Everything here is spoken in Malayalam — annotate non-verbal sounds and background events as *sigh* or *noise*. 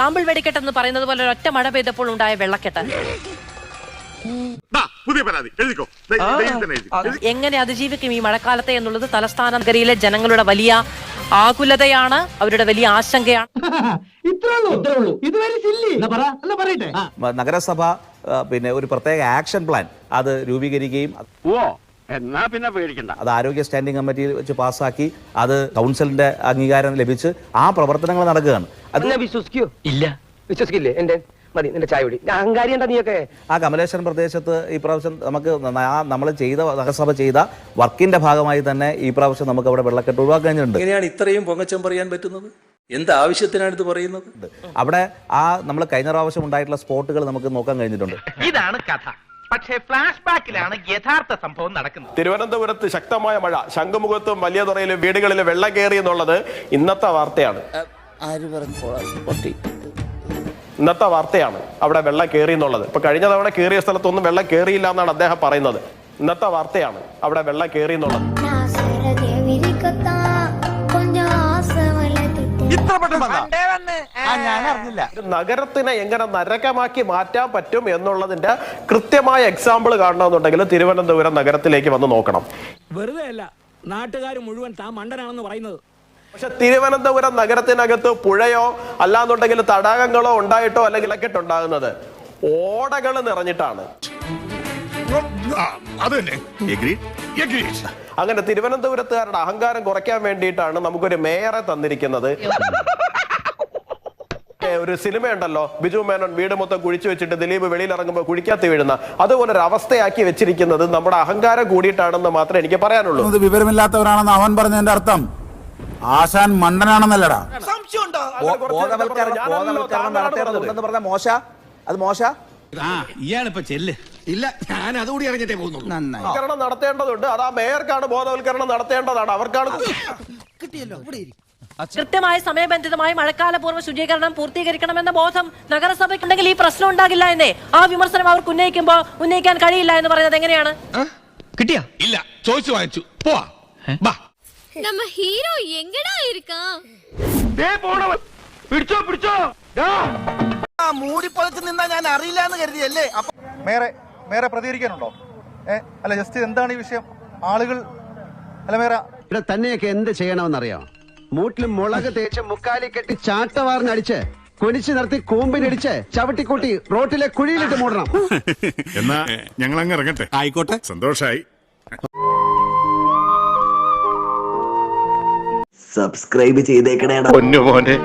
സാമ്പിൾ വെടിക്കെട്ട് എന്ന് പറയുന്നത് പോലെ ഒറ്റ മഴ പെയ്തപ്പോൾ ഉണ്ടായ വെള്ളക്കെട്ട്. പുതിയ പരാതി. എഴുതിക്കോ. എങ്ങനെ അതിജീവിക്കും ഈ മഴക്കാലത്തെ എന്നുള്ളത്? തലസ്ഥാന നഗരിയിലെ ജനങ്ങളുടെ വലിയ ആകുലതയാണ് അവരുടെ വലിയ ആശങ്കയാണ്. *laughs* നഗരസഭ പിന്നെ ഒരു പ്രത്യേക ആക്ഷൻ പ്ലാൻ. അത് രൂപീകരിക്കുകയും ഓ എന്നാ പിന്നെ പേടിക്കണ്ട. അത് ആരോഗ്യ സ്റ്റാൻഡിംഗ് കമ്മിറ്റിയിൽ വെച്ച് പാസ്സാക്കി അത് കൗൺസിലിന്റെ അംഗീകാരം ലഭിച്ച് ആ പ്രവർത്തനങ്ങൾ നടക്കുകയാണ്. അത് ഞാൻ വിശ്വസിക്കോ. ഇല്ല. വിശ്വസിക്കില്ലേ? എന്റെ മതി നിന്റെ ചായ കുടി. അഹങ്കാരി എന്താ നീയൊക്കെ? ആ കമലേശ്വരം പ്രദേശത്ത് ഈ പ്രാവശ്യം നമുക്ക് നമ്മൾ ചെയ്ത നഗരസഭ ചെയ്ത വർക്കിന്റെ ഭാഗമായി തന്നെ ഈ പ്രാവശ്യം നമുക്ക് അവിടെ വെള്ളക്കെട്ട് ഒഴിവാക്കാൻ കഴിഞ്ഞിട്ടുണ്ട് എങ്ങനെയാണ് ഇത്രയും പൊങ്ങച്ചം പറയാൻ പറ്റുന്നത്? എന്ത് ആവശ്യത്തിനാണ് ഇത് പറയുന്നത്? അവിടെ ആ നമ്മൾ കഴിഞ്ഞ പ്രാവശ്യം ഉണ്ടായിട്ടുള്ള സ്പോട്ടുകൾ നമുക്ക് നോക്കാൻ കഴിഞ്ഞിട്ടുണ്ട്. ഇതാണ് കഥ. പക്ഷേ ഫ്ലാഷ് ബാക്കിലാണ് യഥാർത്ഥ സംഭവം നടക്കുന്നത്. തിരുവനന്തപുരത്ത് ശക്തമായ മഴ ശംഖുമുഖത്തും വലിയ തുറയിലും വീടുകളിലും വെള്ളം കയറി എന്നുള്ളത് ഇന്നത്തെ വാർത്തയാണ്. ഇന്നത്തെ വാർത്തയാണ് അവിടെ വെള്ളം കയറി എന്നുള്ളത്. ഇപ്പൊ കഴിഞ്ഞ തവണ കയറിയ സ്ഥലത്തൊന്നും വെള്ളം കയറിയില്ല എന്നാണ് അദ്ദേഹം പറയുന്നത്. ഇന്നത്തെ വാർത്തയാണ് അവിടെ വെള്ളം കയറി എന്നുള്ളത്. ഇത്ര പെട്ടെന്ന് നഗരത്തിനെ എങ്ങനെ നരകമാക്കി മാറ്റാൻ പറ്റും എന്നുള്ളതിന്റെ കൃത്യമായ എക്സാമ്പിൾ കാണണമെന്നുണ്ടെങ്കിൽ തിരുവനന്തപുരം നഗരത്തിലേക്ക് വന്ന് നോക്കണം. വെറുതെ അല്ല നാട്ടുകാർ മുഴുവൻ താ മണ്ടനാണെന്ന് പറയുന്നത്. പക്ഷെ തിരുവനന്തപുരം നഗരത്തിനകത്ത് പുഴയോ അല്ലാന്നുണ്ടെങ്കിൽ തടാകങ്ങളോ ഉണ്ടായിട്ടോ അല്ലെങ്കിൽ ഉണ്ടാകുന്നത് ഓടകൾ നിറഞ്ഞിട്ടാണ്. അത് തന്നെ. അങ്ങനെ തിരുവനന്തപുരത്തുകാരുടെ അഹങ്കാരം കുറയ്ക്കാൻ വേണ്ടിയിട്ടാണ് നമുക്കൊരു മേയറെ തന്നിരിക്കുന്നത്. ഒരു സിനിമയുണ്ടല്ലോ. ബിജു മേനോൻ വീട് മൊത്തം കുഴിച്ചു വെച്ചിട്ട് ദിലീപ് വെളിയിൽ ഇറങ്ങുമ്പോൾ കുഴിക്കാത്ത വീഴുന്ന. അതുപോലെ ഒരു അവസ്ഥയാക്കി വെച്ചിരിക്കുന്നത് നമ്മുടെ അഹങ്കാരം കൂടിയിട്ടാണെന്ന് മാത്രമേ എനിക്ക് പറയാനുള്ളൂ. വിവരമില്ലാത്തവരാണെന്ന് അവൻ പറഞ്ഞതിന്റെ അർത്ഥം. ആശാൻ മണ്ടനാണെന്നല്ലടാ. ബോധവൽക്കരണം നടത്തേണ്ടതുണ്ടെന്ന് പറഞ്ഞ മോശ? അത് മോശ? ഇയാളിപ്പോ ചെല്ല്. ഇല്ല ഞാൻ അതുകൂടി അറിഞ്ഞിട്ടേ പോകുന്നുള്ളൂ നന്നായി ബോധവൽക്കരണം നടത്തേണ്ടതുണ്ട് അത് ആ മേയർക്കാണ് ബോധവൽക്കരണം നടത്തേണ്ടതാണ് അവർക്കാണ് കൃത്യമായ സമയബന്ധിതമായി മഴക്കാലപൂർവ്വ ശുചീകരണം പൂർത്തീകരിക്കണമെന്ന ബോധം നഗരസഭയ്ക്കുണ്ടെങ്കിൽ ഈ പ്രശ്നം ഉണ്ടാകില്ല എന്നേ ആ വിമർശനം അവർക്ക് ഉന്നയിക്കുമ്പോൾ ഉന്നയിക്കാൻ കഴിയില്ല എന്ന് പറയുന്നത് എങ്ങനെയാണ് കിട്ടിയാ ഇല്ല ചോദിച്ചു വാങ്ങിച്ചു പോവാ ബാ நம்ம ஹீரோ எங்கடா இருக்கான் പിടിച്ചോ പിടിച്ചോ മൂടിപ്പൊളിച്ച് നിന്നാ ഞാൻ അറിയില്ല എന്ന് കരുതിയല്ലേ മേറെ മേറെ പ്രതികരിക്കാനുണ്ടോ? ഏ അല്ല ജസ്റ്റ് എന്താണ് ഈ വിഷയം? ആളുകൾ അല്ല മേറെ. ഇവിടെ തന്നെയൊക്കെ എന്ത് ചെയ്യണമെന്നറിയാം? മൂട്ടിൽ മുളക് തേച്ച് മുക്കാലി കെട്ടി ചാട്ടവാറിനടിച്ച് കൊനിച്ചു നിർത്തി കൂമ്പിനടിച്ച് ചവിട്ടിക്കൂട്ടി റോട്ടിലെ കുഴിയിലിട്ട് മൂടണം. *laughs* എന്നാ ഞങ്ങൾ അങ്ങ് ഇറങ്ങട്ടെ. ആയിക്കോട്ടെ. സന്തോഷായി. സബ്സ്ക്രൈബ് ചെയ്തേക്കണേടാ. പൊന്നു മോനെ